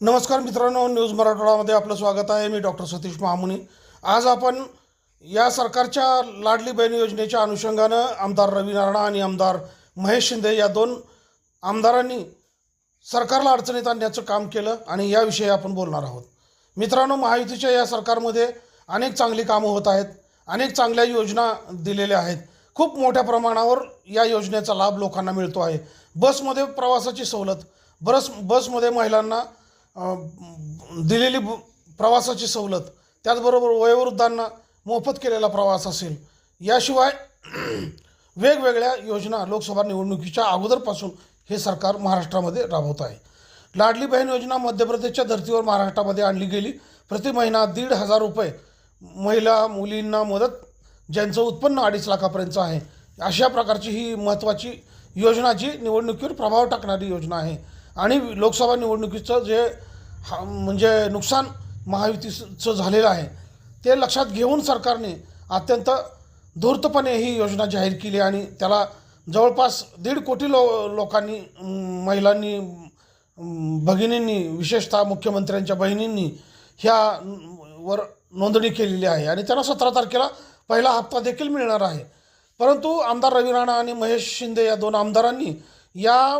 नमस्कार मित्रांनो न्यूज मराठवाडामध्ये आपलं स्वागत आहे. मी डॉक्टर सतीश महामुनी. आज आपण या सरकारच्या लाडली बहीण योजनेच्या अनुषंगानं आमदार रवी नारायण आणि आमदार महेश शिंदे या दोन आमदारांनी सरकारला अडचणीत आणण्याचं काम केलं आणि याविषयी आपण बोलणार आहोत. मित्रांनो महायुतीच्या या सरकारमध्ये अनेक चांगली कामं होत आहेत अनेक चांगल्या योजना दिलेल्या आहेत. खूप मोठ्या प्रमाणावर या योजनेचा लाभ लोकांना मिळतो आहे. बसमध्ये प्रवासाची सवलत बरस बसमध्ये महिलांना दिलेली प्रवासाची सवलत त्याचबरोबर वयोवृद्धांना मोफत केलेला प्रवास असेल. याशिवाय वेगवेगळ्या योजना लोकसभा निवडणुकीच्या अगोदरपासून हे सरकार महाराष्ट्रामध्ये राबवत आहे. लाडली बहीण योजना मध्य प्रदेशच्या धर्तीवर महाराष्ट्रामध्ये आणली गेली. प्रति महिना दीड हजार रुपये महिला मुलींना मदत ज्यांचं उत्पन्न अडीच लाखापर्यंत आहे. अशा प्रकारची ही महत्त्वाची योजना जी निवडणुकीवर प्रभाव टाकणारी योजना आहे. आणि लोकसभा निवडणुकीचं जे हा म्हणजे नुकसान महायुतीचं झालेलं आहे ते लक्षात घेऊन सरकारने अत्यंत धूर्तपणे ही योजना जाहीर केली आणि त्याला जवळपास दीड कोटी लो लोकांनी महिलांनी भगिनींनी विशेषतः मुख्यमंत्र्यांच्या बहिणींनी ह्या वर नोंदणी केलेली आहे. आणि त्यांना सतरा तारखेला पहिला हप्ता देखील मिळणार आहे. परंतु आमदार रवी राणा आणि महेश शिंदे या दोन आमदारांनी या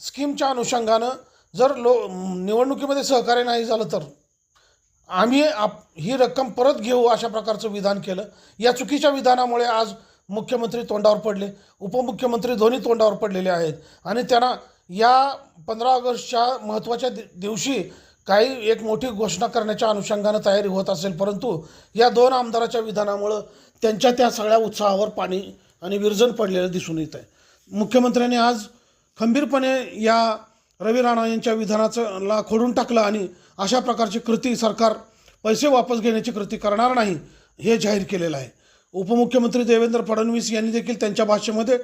स्कीमच्या अनुषंगानं जर लो निवडणुकीमध्ये सहकार्य नाही झालं तर. आम्ही आप ही रक्कम परत घेऊ अशा प्रकारचं विधान केलं. या चुकीच्या विधानामुळे आज मुख्यमंत्री तोंडावर पडले. उपमुख्यमंत्री दोन्ही तोंडावर पडलेले आहेत. आणि त्यांना या पंधरा ऑगस्टच्या महत्त्वाच्या दि दिवशी काही एक मोठी घोषणा करण्याच्या अनुषंगानं तयारी होत असेल. परंतु या दोन आमदाराच्या विधानामुळं त्यांच्या त्या सगळ्या उत्साहावर पाणी आणि विरजन पडलेलं दिसून येत आहे मुख्यमंत्र्यांनी आज खंबीरपणे या रवी राणा यांच्या विधानाचं ला खोडून टाकलं आणि अशा प्रकारची कृती सरकार पैसे वापस घेण्याची कृती करणार नाही हे जाहीर केलेलं आहे. उपमुख्यमंत्री देवेंद्र फडणवीस यांनी देखील त्यांच्या भाषेमध्ये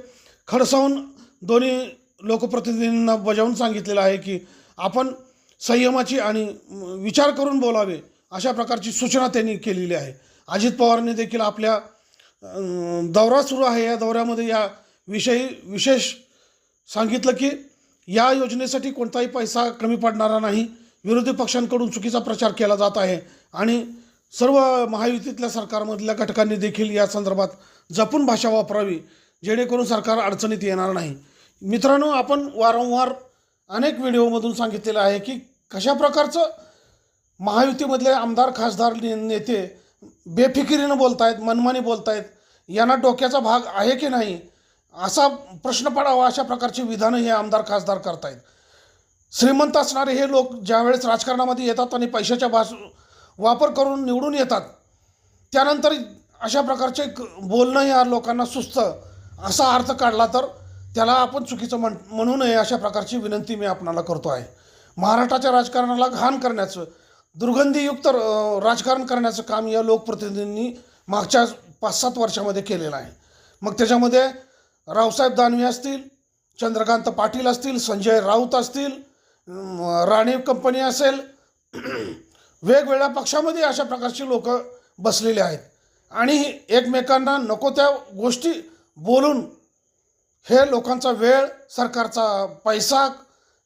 खडसावून दोन्ही लोकप्रतिनिधींना बजावून सांगितलेलं आहे की आपण संयमाची आणि विचार करून बोलावे अशा प्रकारची सूचना त्यांनी केलेली आहे. अजित पवारांनी देखील आपल्या दौरा सुरू आहे. या दौऱ्यामध्ये या विषयी विशेष सांगितलं की या योजनेसाठी कोणताही पैसा कमी पडणारा नाही. विरोधी पक्षांकडून चुकीचा प्रचार केला जात आहे. आणि सर्व महायुतीतल्या सरकारमधल्या घटकांनी देखील या संदर्भात जपून भाषा वापरावी जेणेकरून सरकार अडचणीत येणार नाही. मित्रांनो आपण वारंवार अनेक व्हिडिओमधून सांगितलेलं आहे की कशा प्रकारचं महायुतीमधले आमदार खासदार नेते बेफिकिरीनं बोलतायत मनमानी बोलतायत यांना डोक्याचा भाग आहे की नाही? असा प्रश्न पडावा अशा प्रकारची विधानं हे आमदार खासदार करतायत. श्रीमंत असणारे हे लोक ज्यावेळेस राजकारणामध्ये येतात आणि पैशाच्या भास वापर करून निवडून येतात त्यानंतर अशा प्रकारचे क- बोलणं या लोकांना सुचतं असा अर्थ काढला तर त्याला आपण चुकीचं म्हण म्हणू नये अशा प्रकारची विनंती मी आपणाला करतो आहे. महाराष्ट्राच्या राजकारणाला घाण करण्याचं दुर्गंधीयुक्त राजकारण करण्याचं काम या लोकप्रतिनिधींनी मागच्या पाच सात वर्षामध्ये केलेलं आहे. मग त्याच्यामध्ये रावसाहेब दानवे असतील चंद्रकांत पाटील असतील संजय राऊत असतील राणी राणे कंपनी असेल वेगवेगळ्या पक्षामध्ये अशा प्रकारची लोक बसलेले आहेत. आणि एकमेकांना नको त्या गोष्टी बोलून हे लोकांचा वेळ सरकारचा पैसा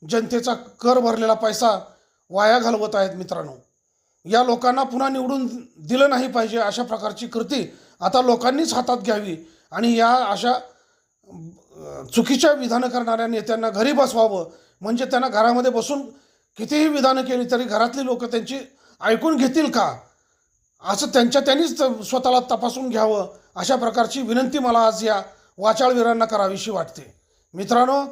जनतेचा कर भरलेला पैसा वाया घालवत आहेत मित्रांनो. या लोकांना पुन्हा निवडून दिलं नाही पाहिजे अशा प्रकारची कृती आता लोकांनीच हातात घ्यावी आणि या अशा चुकीच्या विधानं करणाऱ्या नेत्यांना घरी बसवावं म्हणजे त्यांना घरामध्ये बसून कितीही विधानं केली तरी घरातली लोक त्यांची ऐकून घेतील का? असं त्यांच्या त्यांनीच त- स्वतःला तपासून घ्यावं अशा प्रकारची विनंती मला आज या वाचाळवीरांना करावीशी वाटते. मित्रांनो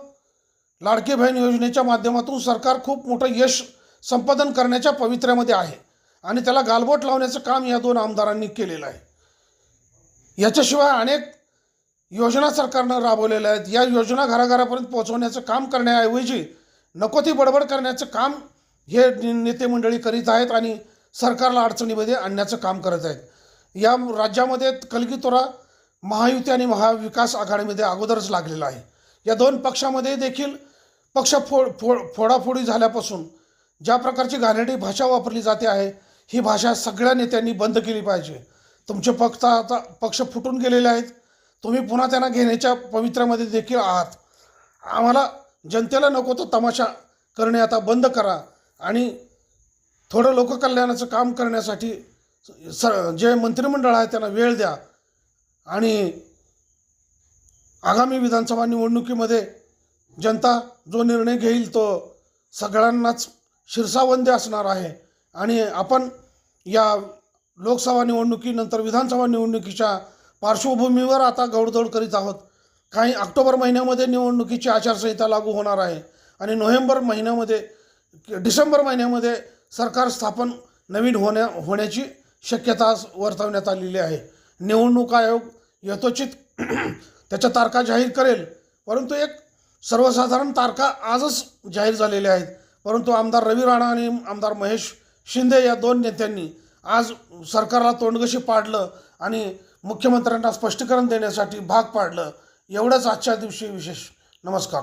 लाडकी बहीण योजनेच्या माध्यमातून सरकार खूप मोठं यश संपादन करण्याच्या पवित्र्यामध्ये आहे आणि त्याला गालबोट लावण्याचं काम या दोन आमदारांनी केलेलं आहे. याच्याशिवाय अनेक योजना सरकारनं राबवलेल्या आहेत. या योजना घराघरापर्यंत पोहोचवण्याचं काम करण्याऐवजी नको ती बडबड करण्याचं काम हे नेते मंडळी करीत आहेत आणि सरकारला अडचणीमध्ये आणण्याचं काम करत आहेत. या राज्यामध्ये कलगीतोरा महायुती आणि महाविकास आघाडीमध्ये अगोदरच लागलेला आहे. या दोन पक्षामध्ये देखील पक्ष फोड फोड फोडाफोडी झाल्यापासून ज्या प्रकारची घाणेरडी भाषा वापरली जाते आहे ही भाषा सगळ्या नेत्यांनी बंद केली पाहिजे. तुमचे पक्ष आता पक्ष फुटून गेलेले आहेत. तुम्ही पुन्हा त्यांना घेण्याच्या पवित्र्यामध्ये देखील आहात. आम्हाला जनतेला नको तो तमाशा करणे आता बंद करा आणि थोडं लोककल्याणाचं काम करण्यासाठी स जे मंत्रिमंडळ आहे त्यांना वेळ द्या. आणि आगामी विधानसभा निवडणुकीमध्ये जनता जो निर्णय घेईल तो सगळ्यांनाच शिरसावंदी असणार आहे. आणि आपण या लोकसभा निवडणुकीनंतर विधानसभा निवडणुकीच्या पार्श्वभूमीवर आता गौडदौड करीत आहोत. काही ऑक्टोबर महिन्यामध्ये निवडणुकीची आचारसंहिता लागू होणार आहे आणि नोव्हेंबर महिन्यामध्ये डिसेंबर महिन्यामध्ये सरकार स्थापन नवीन होण्या होण्याची शक्यता वर्तवण्यात आलेली आहे. निवडणूक आयोग यथोचित त्याच्या तारखा जाहीर करेल परंतु एक सर्वसाधारण तारखा आजच जाहीर झालेल्या आहेत. परंतु आमदार रवी राणा आणि आमदार महेश शिंदे या दोन नेत्यांनी आज सरकारला तोंडगशी पाडलं आणि मुख्यमंत्र्यांना स्पष्टीकरण देण्यासाठी भाग पाडलं. एवढंच आजच्या दिवशी विशेष. नमस्कार.